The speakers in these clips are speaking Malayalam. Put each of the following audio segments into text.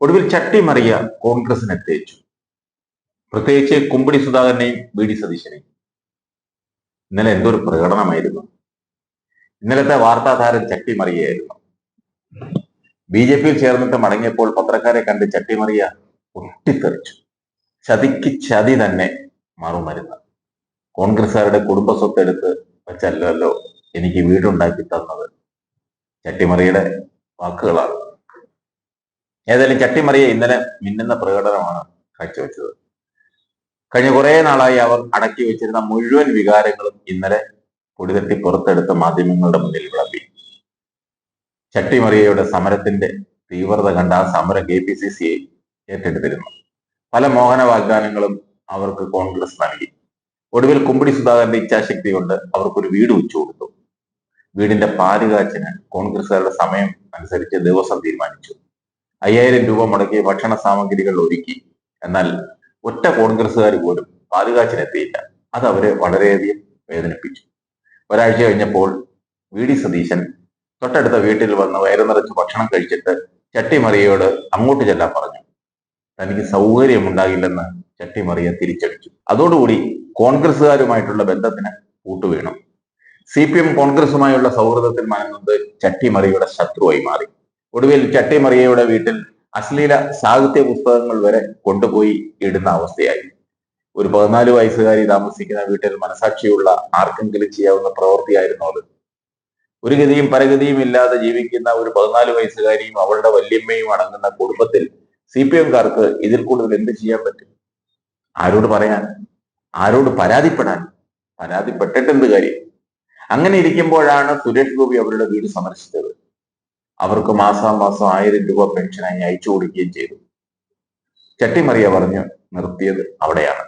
ഒടുവിൽ ചട്ടിമറിയ കോൺഗ്രസിനെ തേച്ചു പ്രത്യേകിച്ച് കുമ്പിടി സുധാകരനെയും വി ഡി സതീശനെയും. ഇന്നലെ എന്തൊരു പ്രകടനമായിരുന്നു. ഇന്നലത്തെ വാർത്താതാരം ചട്ടിമറിയായിരുന്നു ബി ജെ പിയിൽ ചേർന്നിട്ട് മടങ്ങിയപ്പോൾ പത്രക്കാരെ കണ്ട് ചട്ടിമറിയ പൊട്ടിത്തെറിച്ചു. ചതിക്ക് ചതി തന്നെ മറുമരുന്ന്. കോൺഗ്രസ്സുകാരുടെ കുടുംബ സ്വത്ത് എടുത്ത് വെച്ചല്ലോ എനിക്ക് വീടുണ്ടാക്കി തന്നത്. ചട്ടിമറിയുടെ വാക്കുകളാണ്. ഏതായാലും ചട്ടിമറിയെ ഇന്നലെ മിന്നുന്ന പ്രകടനമാണ് കാഴ്ചവെച്ചത്. കഴിഞ്ഞ കുറെ നാളായി അവർ അടക്കി വെച്ചിരുന്ന മുഴുവൻ വികാരങ്ങളും ഇന്നലെ പൊടിതട്ടി പുറത്തെടുത്ത മാധ്യമങ്ങളുടെ മുന്നിൽ വിളമ്പി. ചട്ടിമറിയയുടെ സമരത്തിന്റെ തീവ്രത കണ്ട ആ സമരം കെ പി സി സി ഏറ്റെടുത്തിരുന്നു. പല മോഹന വാഗ്ദാനങ്ങളും അവർക്ക് കോൺഗ്രസ് നൽകി. ഒടുവിൽ കുമ്പിടി സുധാകരന്റെ ഇച്ഛാശക്തി കൊണ്ട് അവർക്കൊരു വീട് വെച്ചു കൊടുത്തു. വീടിന്റെ പാലുകാച്ചിന് കോൺഗ്രസുകാരുടെ സമയം അനുസരിച്ച് ദിവസം തീരുമാനിച്ചു. അയ്യായിരം രൂപ മുടക്കി ഭക്ഷണ സാമഗ്രികൾ ഒരുക്കി. എന്നാൽ ഒറ്റ കോൺഗ്രസ്സുകാർ പോലും പാലുകാച്ചിനെത്തിയില്ല അത് അവരെ വളരെയധികം വേദനിപ്പിച്ചു. ഒരാഴ്ച കഴിഞ്ഞപ്പോൾ വി. ഡി. സതീശൻ തൊട്ടടുത്ത വീട്ടിൽ വന്ന് വയറു നിറച്ച് ഭക്ഷണം കഴിച്ചിട്ട് ചട്ടിമറിയോട് അങ്ങോട്ട് ചെല്ലാൻ പറഞ്ഞു. തനിക്ക് സൗകര്യമുണ്ടാകില്ലെന്ന് ചട്ടിമറിയ തിരിച്ചടിച്ചു. അതോടുകൂടി കോൺഗ്രസ്സുകാരുമായിട്ടുള്ള ബന്ധത്തിന് കൂട്ടുവീണു. സി പി എം കോൺഗ്രസുമായുള്ള സൗഹൃദത്തിൽ മനന്നത് ചട്ടിമറിയുടെ ശത്രുവായി മാറി. ഒടുവിൽ ചട്ടിമറിയയുടെ വീട്ടിൽ അശ്ലീല സാഹിത്യ പുസ്തകങ്ങൾ വരെ കൊണ്ടുപോയി ഇടുന്ന അവസ്ഥയായി ഒരു പതിനാല് വയസ്സുകാരി താമസിക്കുന്ന വീട്ടിൽ മനസാക്ഷിയുള്ള ആർക്കെങ്കിലും ചെയ്യാവുന്ന പ്രവൃത്തിയായിരുന്നു അത്. ഒരു ഗതിയും പരഗതിയും ഇല്ലാതെ ജീവിക്കുന്ന ഒരു പതിനാല് വയസ്സുകാരിയും അവളുടെ വല്യമ്മയും അടങ്ങുന്ന കുടുംബത്തിൽ സി പി എംകാർക്ക് ഇതിൽ കൂടുതൽ എന്ത് ചെയ്യാൻ പറ്റും? ആരോട് പറയാൻ? ആരോട് പരാതിപ്പെടാൻ? പരാതിപ്പെട്ടിട്ടെന്ത് കാര്യം? അങ്ങനെ ഇരിക്കുമ്പോഴാണ് സുരേഷ് ഗോപി അവരുടെ വീട് സന്ദർശിച്ചത്. അവർക്ക് മാസാമാസം ആയിരം രൂപ പെൻഷനായി അയച്ചു കൊടുക്കുകയും ചെയ്തു. ചട്ടിമറിയ പറഞ്ഞു നിർത്തിയത് അവിടെയാണ്.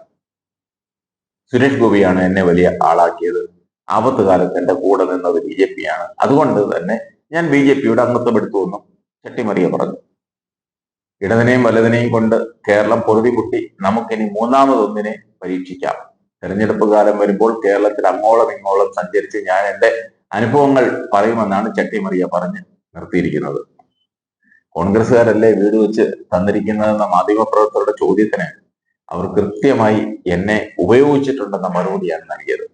സുരേഷ് ഗോപിയാണ് എന്നെ വലിയ ആളാക്കിയത്. ആപത്ത് കാലത്ത് എന്റെ കൂടെ നിന്നത് ബി ജെ പി ആണ് അതുകൊണ്ട് തന്നെ ഞാൻ ബി ജെ പിയുടെ അംഗത്വം എടുത്തുവെന്നും ചട്ടിമറിയ പറഞ്ഞു. ഇടതിനെയും വലതിനെയും കൊണ്ട് കേരളം പൊറുതിമുട്ടി നമുക്കിനി മൂന്നാമതൊന്നിനെ പരീക്ഷിക്കാം. തെരഞ്ഞെടുപ്പ് കാലം വരുമ്പോൾ കേരളത്തിൽ അങ്ങോളം ഇങ്ങോളം സഞ്ചരിച്ച് ഞാൻ എന്റെ അനുഭവങ്ങൾ പറയുമെന്നാണ് ചട്ടിമറിയ പറഞ്ഞ് നിർത്തിയിരിക്കുന്നത്. കോൺഗ്രസ്സുകാരല്ലേ വീട് വെച്ച് തന്നിരിക്കുന്നതെന്ന മാധ്യമപ്രവർത്തകരുടെ ചോദ്യത്തിന് അവർ കൃത്യമായി എന്നെ ഉപയോഗിച്ചിട്ടുണ്ടെന്ന മറുപടിയാണ് നൽകിയത്.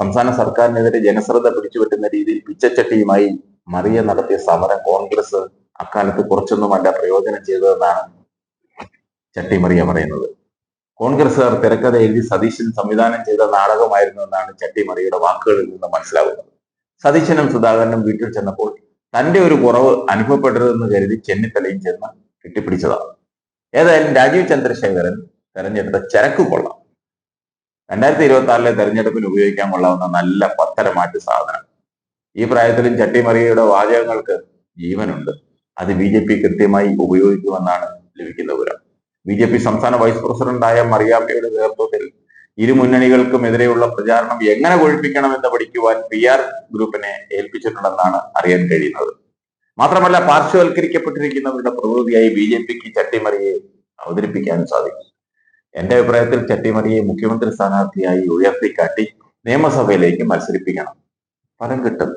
സംസ്ഥാന സർക്കാരിനെതിരെ ജനശ്രദ്ധ പിടിച്ചുപറ്റുന്ന രീതിയിൽ പിച്ചച്ചട്ടിയുമായി മറിയ നടത്തിയ സമരം കോൺഗ്രസ് അക്കാലത്ത് കുറച്ചൊന്നുമല്ല പ്രയോജനം ചെയ്തതെന്നാണ് ചട്ടിമറിയ പറയുന്നത്. കോൺഗ്രസ്സുകാർ തിരക്കഥ എഴുതി സതീശൻ സംവിധാനം ചെയ്ത നാടകമായിരുന്നു എന്നാണ് ചട്ടിമറിയുടെ വാക്കുകളിൽ നിന്ന് മനസ്സിലാകുന്നത് സതീശനും സുധാകരനും വീട്ടിൽ ചെന്നപ്പോൾ തന്റെ ഒരു കുറവ് അനുഭവപ്പെടരുതെന്ന് കരുതി ചെന്നിത്തലയും ചെന്ന് കെട്ടിപ്പിടിച്ചതാണ്. ഏതായാലും രാജീവ് ചന്ദ്രശേഖരൻ തെരഞ്ഞെടുത്ത ചരക്ക് കൊള്ളാം. രണ്ടായിരത്തി ഇരുപത്തി ആറിലെ തെരഞ്ഞെടുപ്പിൽ ഉപയോഗിക്കാൻ കൊള്ളാവുന്ന നല്ല പത്തരമാറ്റ് സാധനം. ഈ പ്രായത്തിലും ചട്ടിമറിയയുടെ വാചകങ്ങൾക്ക് ജീവനുണ്ട്. അത് ബി ജെ പി കൃത്യമായി ഉപയോഗിക്കുമെന്നാണ് ലഭിക്കുന്ന വിവരം. ബി ജെ പി സംസ്ഥാന വൈസ് പ്രസിഡന്റായ മറിയാമ്മയുടെ നേതൃത്വത്തിൽ ഇരു മുന്നണികൾക്കുമെതിരെയുള്ള പ്രചാരണം എങ്ങനെ കൊഴിപ്പിക്കണമെന്ന് പഠിക്കുവാൻ പി ആർ ഗ്രൂപ്പിനെ ഏൽപ്പിച്ചിട്ടുണ്ടെന്നാണ് അറിയാൻ കഴിയുന്നത്. മാത്രമല്ല പാർശ്വവൽക്കരിക്കപ്പെട്ടിരിക്കുന്നവരുടെ പ്രതിനിധിയായി ബി ജെ പിക്ക് ചട്ടിമറിയെ അവതരിപ്പിക്കാനും സാധിക്കും. എന്റെ അഭിപ്രായത്തിൽ ചട്ടിമറിയെ മുഖ്യമന്ത്രി സ്ഥാനാർത്ഥിയായി ഉയർത്തിക്കാട്ടി നിയമസഭയിലേക്ക് മത്സരിപ്പിക്കണം. ഫലം കിട്ടും.